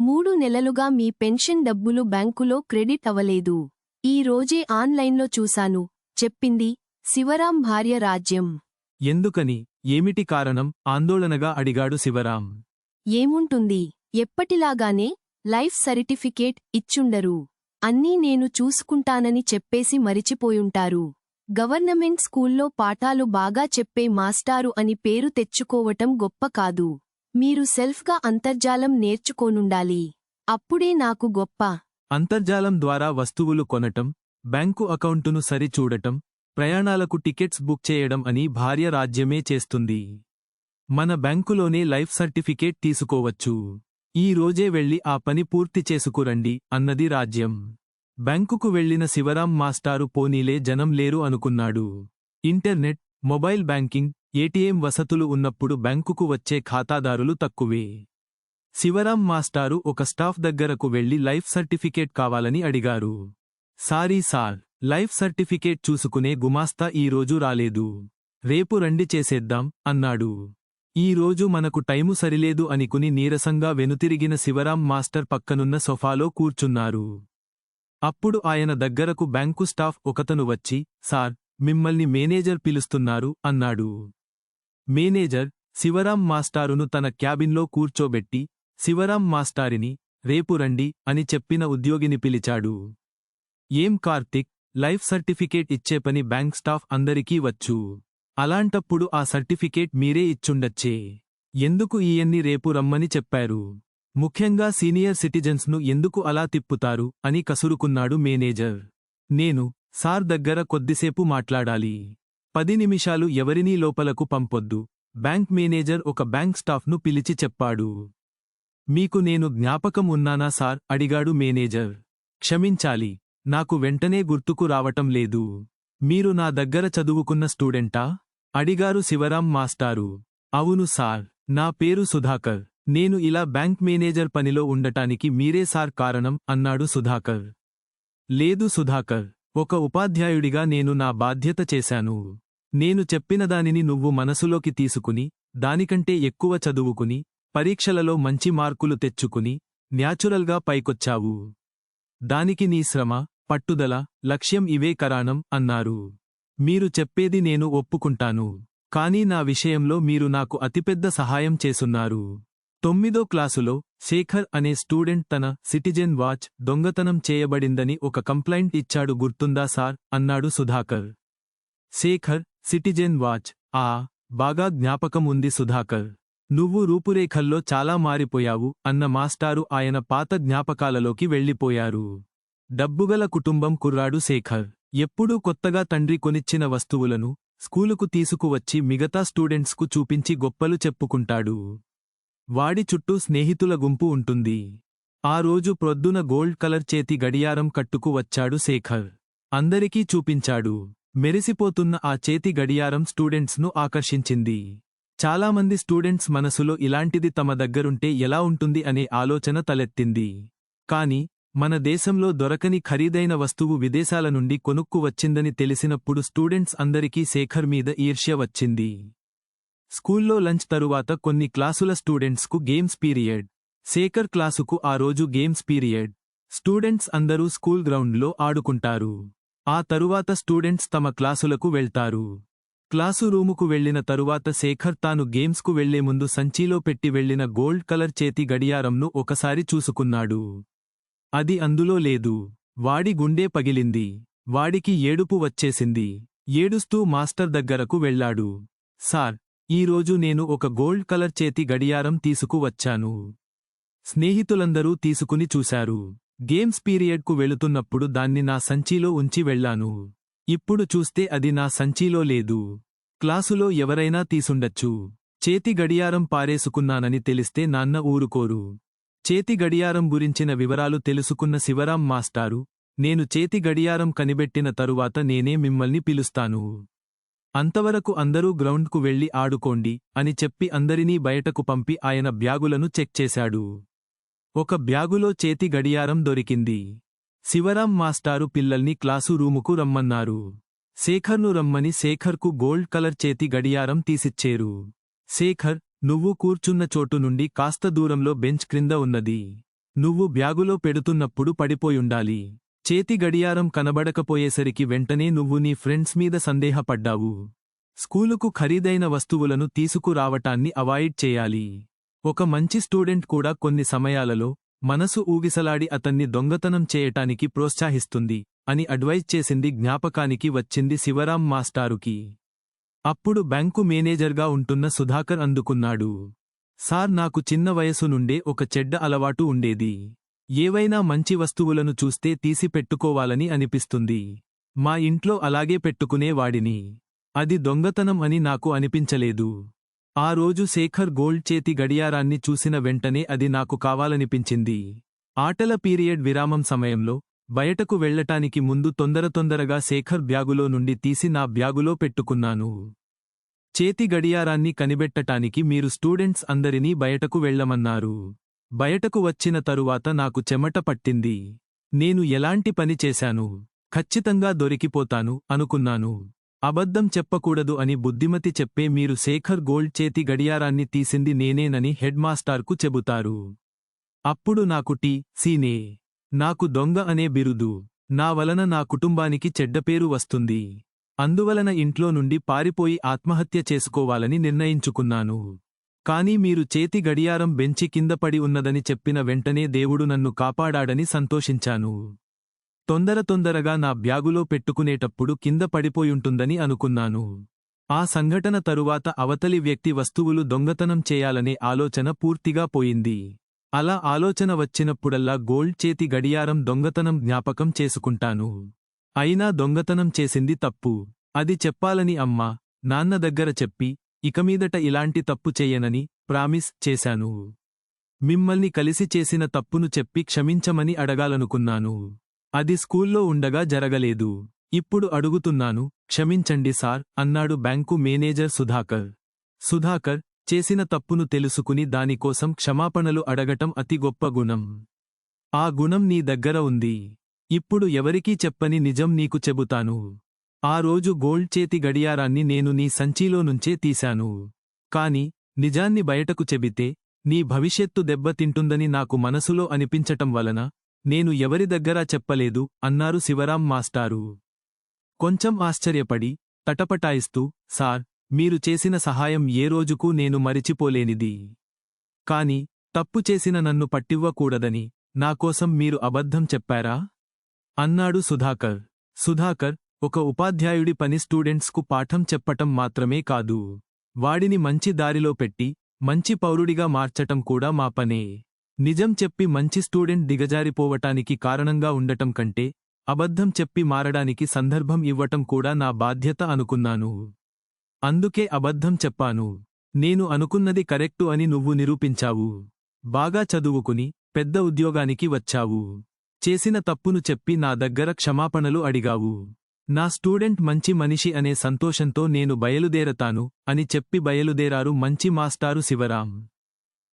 మూడు నెలలుగా మీ పెన్షన్ డబ్బులు బ్యాంకులో క్రెడిట్ అవ్వలేదు. ఈ రోజే ఆన్లైన్లో చూశాను. చెప్పింది శివరాం భార్య రాజ్యం. ఎందుకని? ఏమిటి కారణం? ఆందోళనగా అడిగాడు శివరాం. ఏముంటుంది? ఎప్పటిలాగానే లైఫ్ సర్టిఫికేట్ ఇచ్చుండరు. అన్నీ నేను చూసుకుంటానని చెప్పేసి మరిచిపోయుంటారు. గవర్నమెంట్ స్కూల్లో పాఠాలు బాగా చెప్పే మాస్టారు అని పేరు తెచ్చుకోవటం గొప్ప కాదు. మీరు సెల్ఫ్గా అంతర్జాలం నేర్చుకోనుండాలి. అప్పుడే నాకు గొప్ప. అంతర్జాలం ద్వారా వస్తువులు కొనటం బ్యాంకు అకౌంటును సరిచూడటం ప్రయాణాలకు టికెట్స్ బుక్ చేయడం అని భార్య రాజ్యమే చేస్తుంది. మన బ్యాంకులోనే లైఫ్ సర్టిఫికేట్ తీసుకోవచ్చు. ఈ రోజే వెళ్ళి ఆ పని పూర్తి చేసుకురండి అన్నది రాజ్యం. బ్యాంకుకు వెళ్ళిన శివరాం మాస్టారు పోనీలే జనం లేరు అనుకున్నాడు. ఇంటర్నెట్ మొబైల్ బ్యాంకింగ్ ఏటీఎం వసతులు ఉన్నప్పుడు బ్యాంకుకు వచ్చే ఖాతాదారులు తక్కువే. శివరాం మాస్టారు ఒక స్టాఫ్ దగ్గరకు వెళ్ళి లైఫ్ సర్టిఫికేట్ కావాలని అడిగారు. సారీ సార్ లైఫ్ సర్టిఫికేట్ చూసుకునే గుమాస్తా ఈ రోజు రాలేదు. రేపు రండి చేసేద్దాం అన్నాడు. ఈ రోజు మనకు టైము సరిలేదు అనుకుని నీరసంగా వెనుతిరిగిన శివరాం మాస్టర్ పక్కనున్న సొఫాలో కూర్చున్నారు. అప్పుడు ఆయన దగ్గరకు బ్యాంకు స్టాఫ్ ఒకతను వచ్చి సార్ మిమ్మల్ని మేనేజర్ పిలుస్తున్నారు అన్నాడు. మేనేజర్ శివరాం మాస్టారును తన క్యాబిన్లో కూర్చోబెట్టి శివరాం మాస్టారిని రేపు రండి అని చెప్పిన ఉద్యోగిని పిలిచాడు. ఏం కార్తిక్ లైఫ్ సర్టిఫికేట్ ఇచ్చే పని బ్యాంక్ స్టాఫ్ అందరికీ వచ్చు. అలాంటప్పుడు ఆ సర్టిఫికేట్ మీరే ఇచ్చుండచ్చే. ఎందుకు ఈయన్ని రేపు రమ్మని చెప్పారు? ముఖ్యంగా సీనియర్ సిటిజన్స్ను ఎందుకు అలా తిప్పుతారు అని కసురుకున్నాడు మేనేజర్. నేను సార్ దగ్గర కొద్దిసేపు మాట్లాడాలి. పది నిమిషాలు ఎవరినీ లోపలకు పంపొద్దు. బ్యాంక్ మేనేజర్ ఒక బ్యాంక్ స్టాఫ్ను పిలిచి చెప్పాడు. మీకు నేను జ్ఞాపకం ఉన్నానా సార్? అడిగాడు మేనేజర్. క్షమించాలి. నాకు వెంటనే గుర్తుకు రావటం లేదు. మీరు నా దగ్గర చదువుకున్న స్టూడెంటా? అడిగారు శివరాం మాస్టారు. అవును సార్. నా పేరు సుధాకర్. నేను ఇలా బ్యాంక్ మేనేజర్ పనిలో ఉండటానికి మీరే సార్ కారణం అన్నాడు సుధాకర్. లేదు సుధాకర్. ఒక ఉపాధ్యాయుడిగా నేను నా బాధ్యత చేశాను. నేను చెప్పిన దానిని నువ్వు మనసులోకి తీసుకుని దానికంటే ఎక్కువ చదువుకుని పరీక్షలలో మంచి మార్కులు తెచ్చుకుని న్యాచురల్గా పైకొచ్చావు. దానికి నీ శ్రమ పట్టుదల లక్ష్యం ఇవే కరాణం అన్నారు. మీరు చెప్పేది నేను ఒప్పుకుంటాను. కానీ నా విషయంలో మీరు నాకు అతిపెద్ద సహాయం చేసున్నారు తొమ్మిదో క్లాసులో శేఖర్ అనే స్టూడెంట్ తన సిటిజెన్ వాచ్ దొంగతనం చేయబడిందని ఒక కంప్లైంట్ ఇచ్చాడు గుర్తుందా సార్? అన్నాడు సుధాకర్. Shekhar citizen watch. ఆ బాగా జ్ఞాపకం ఉంది సుధాకర్. నువ్వు రూపురేఖల్లో చాలా మారిపోయావు అన్న మాస్టారు ఆయన పాత జ్ఞాపకాలలోకి వెళ్ళిపోయారు. డబ్బుగల కుటుంబం కుర్రాడు శేఖర్. ఎప్పుడూ కొత్తగా తండ్రి కొనిచ్చిన వస్తువులను స్కూలుకు తీసుకువచ్చి మిగతా స్టూడెంట్స్కు చూపించి గొప్పలు చెప్పుకుంటాడు. వాడి చుట్టూ స్నేహితుల గుంపు ఉంటుంది. ఆ రోజు ప్రొద్దున గోల్డ్ కలర్ చేతి గడియారం కట్టుకు వచ్చాడు శేఖర్. అందరికీ చూపించాడు. మెరిసిపోతున్న ఆ చేతి గడియారం స్టూడెంట్స్ను ఆకర్షించింది. చాలామంది స్టూడెంట్స్ మనసులో ఇలాంటిది తమ దగ్గరుంటే ఎలా ఉంటుంది అనే ఆలోచన తలెత్తింది. కాని మన దేశంలో దొరకని ఖరీదైన వస్తువు విదేశాల నుండి కొనుక్కు వచ్చిందని తెలిసినప్పుడు స్టూడెంట్స్ అందరికీ శేఖర్ మీద ఈర్ష్య వచ్చింది. స్కూల్లో లంచ్ తరువాత కొన్ని క్లాసుల స్టూడెంట్స్కు గేమ్స్ పీరియడ్. శేఖర్ క్లాసుకు ఆ రోజు గేమ్స్ పీరియడ్. స్టూడెంట్స్ అందరూ స్కూల్ గ్రౌండ్లో ఆడుకుంటారు. ఆ తరువాత స్టూడెంట్స్ తమ క్లాసులకు వెళ్తారు. క్లాసు రూముకు వెళ్ళిన తరువాత శేఖర్ తాను గేమ్స్కు వెళ్ళే ముందు సంచీలో పెట్టి వెళ్ళిన గోల్డ్ కలర్ చేతి గడియారంను ఒకసారి చూసుకున్నాడు. అది అందులో లేదు. వాడి గుండె పగిలింది. వాడికి ఏడుపు వచ్చేసింది. ఏడుస్తూ మాస్టర్ దగ్గరకు వెళ్ళాడు సార్ ఈరోజు నేను ఒక గోల్డ్ కలర్ చేతి గడియారం తీసుకువచ్చాను. స్నేహితులందరూ తీసుకుని చూశారు. గేమ్స్ పీరియడ్కు వెళుతున్నప్పుడు దాన్ని నా సంచిలో ఉంచి వెళ్ళాను ఇప్పుడు చూస్తే అది నా సంచీలో లేదు. క్లాసులో ఎవరైనా తీసుండొచ్చు. చేతి గడియారం పారేసుకున్నానని తెలిస్తే నాన్న ఊరుకోరు. చేతి గడియారం గురించిన వివరాలు తెలుసుకున్న శివరాం మాస్టారు నేను చేతి గడియారం కనిబెట్టిన తరువాత నేనే మిమ్మల్ని పిలుస్తాను. అంతవరకు అందరూ గ్రౌండ్కు వెళ్ళి ఆడుకోండి అని చెప్పి అందరినీ బయటకు పంపి ఆయన బ్యాగులను చెక్ చేశాడు. ఒక బ్యాగులో చేతి గడియారం దొరికింది. శివరాం మాస్టారు పిల్లల్ని క్లాసు రూముకు రమ్మన్నారు. శేఖర్ను రమ్మని శేఖర్కు గోల్డ్ కలర్ చేతి గడియారం తీసిచ్చేరు. శేఖర్ నువ్వు కూర్చున్న చోటు నుండి కాస్త దూరంలో బెంచ్ క్రింద ఉన్నది. నువ్వు బ్యాగులో పెడుతున్నప్పుడు పడిపోయుండాలి. చేతి గడియారం కనబడకపోయేసరికి వెంటనే నువ్వు నీ ఫ్రెండ్స్ మీద సందేహపడ్డావు. స్కూలుకు ఖరీదైన వస్తువులను తీసుకురావటాన్ని అవాయిడ్ చేయాలి. ఒక మంచి స్టూడెంట్ కూడా కొన్ని సమయాలలో మనసు ఊగిసలాడి అతన్ని దొంగతనం చేయటానికి ప్రోత్సాహిస్తుంది అని అడ్వైజ్ చేసింది జ్ఞాపకానికి వచ్చింది శివరాం మాస్టారుకి. అప్పుడు బ్యాంకు మేనేజర్గా ఉంటున్న సుధాకర్ అందుకున్నాడు. సార్ నాకు చిన్న వయసు నుండే ఒక చెడ్డ అలవాటు ఉండేది. ఏవైనా మంచి వస్తువులను చూస్తే తీసి పెట్టుకోవాలని అనిపిస్తుంది. మా ఇంట్లో అలాగే పెట్టుకునేవాడిని అది దొంగతనం అని నాకు అనిపించలేదు. ఆ రోజు శేఖర్ గోల్డ్ చేతి గడియారాన్ని చూసిన వెంటనే అది నాకు కావాలనిపించింది. ఆటల పీరియడ్ విరామం సమయంలో బయటకు వెళ్ళటానికి ముందు తొందర తొందరగా శేఖర్ బ్యాగులో నుండి తీసి నా బ్యాగులో పెట్టుకున్నాను. చేతి గడియారాన్ని కనిపెట్టటానికి మీరు స్టూడెంట్స్ అందరినీ బయటకు వెళ్ళమన్నారు బయటకు వచ్చిన తరువాత నాకు చెమట పట్టింది. నేను ఎలాంటి పని చేశాను? ఖచ్చితంగా దొరికిపోతాను అనుకున్నాను. అబద్ధం చెప్పకూడదు అని బుద్ధిమతి చెప్పే మీరు శేఖర్ గోల్డ్ చేతి గడియారాన్ని తీసింది నేనేనని హెడ్మాస్టార్కు చెబుతారు. అప్పుడు నాకు టీ సీనే. నాకు దొంగ అనే బిరుదు. నా వలన నా కుటుంబానికి చెడ్డపేరు వస్తుంది. అందువలన ఇంట్లో నుండి పారిపోయి ఆత్మహత్య చేసుకోవాలని నిర్ణయించుకున్నాను. కాని మీరు చేతి గడియారం బెంచి కిందపడి ఉన్నదని చెప్పిన వెంటనే దేవుడు నన్ను కాపాడాడని సంతోషించాను. తొందర తొందరగా నా బ్యాగులో పెట్టుకునేటప్పుడు కింద పడిపోయుంటుందని అనుకున్నాను. ఆ సంఘటన తరువాత అవతలి వ్యక్తి వస్తువులు దొంగతనం చేయాలనే ఆలోచన పూర్తిగా పోయింది. అలా ఆలోచన వచ్చినప్పుడల్లా గోల్డ్ చేతి గడియారం దొంగతనం జ్ఞాపకం చేసుకుంటాను. అయినా దొంగతనం చేసింది తప్పు. అది చెప్పాలని అమ్మ నాన్న దగ్గర చెప్పి ఇకమీదట ఇలాంటి తప్పు చెయ్యనని ప్రామిస్ చేశాను. మిమ్మల్ని కలిసి చేసిన తప్పును చెప్పి క్షమించమని అడగాలనుకున్నాను. అది స్కూల్లో ఉండగా జరగలేదు. ఇప్పుడు అడుగుతున్నాను క్షమించండి సార్ అన్నాడు బ్యాంకు మేనేజర్ సుధాకర్. సుధాకర్ చేసిన తప్పును తెలుసుకుని దానికోసం క్షమాపణలు అడగటం అతి గొప్ప గుణం. ఆ గుణం నీ దగ్గర ఉంది. ఇప్పుడు ఎవరికీ చెప్పని నిజం నీకు చెబుతాను. ఆ రోజు గోల్డ్ చేతి గడియారాన్ని నేను నీ సంచీలో నుంచే తీశాను. కాని నిజాన్ని బయటకు చెబితే నీ భవిష్యత్తు దెబ్బతింటుందని నాకు మనసులో అనిపించటం వలన నేను ఎవరి దగ్గరా చెప్పలేదు అన్నారు శివరాం మాస్టారు. కొంచెం ఆశ్చర్యపడి తటపటాయిస్తూ సార్ మీరు చేసిన సహాయం ఏ రోజుకూ నేను మరిచిపోలేనిది. కాని తప్పు చేసిన నన్ను పట్టివ్వకూడదని నాకోసం మీరు అబద్ధం చెప్పారా అన్నాడు సుధాకర్. సుధాకర్ ఒక ఉపాధ్యాయుడి పని స్టూడెంట్స్కు పాఠం చెప్పటం మాత్రమే కాదు. వాడిని మంచి దారిలో పెట్టి మంచి పౌరుడిగా మార్చటం కూడా మా పనే. నిజం చెప్పి మంచి స్టూడెంట్ దిగజారిపోవటానికి కారణంగా ఉండటం కంటే అబద్ధం చెప్పి మారడానికి సందర్భం ఇవ్వటం కూడా నా బాధ్యత అనుకున్నాను. అందుకే అబద్ధం చెప్పాను. నేను అనుకున్నది కరెక్టు అని నువ్వు నిరూపించావు. బాగా చదువుకుని పెద్ద ఉద్యోగానికి వచ్చావు. చేసిన తప్పును చెప్పి నా దగ్గర క్షమాపణలు అడిగావు. నా స్టూడెంట్ మంచి మనిషి అనే సంతోషంతో నేను బయలుదేరతాను అని చెప్పి బయలుదేరారు మంచి మాస్టారు శివరాం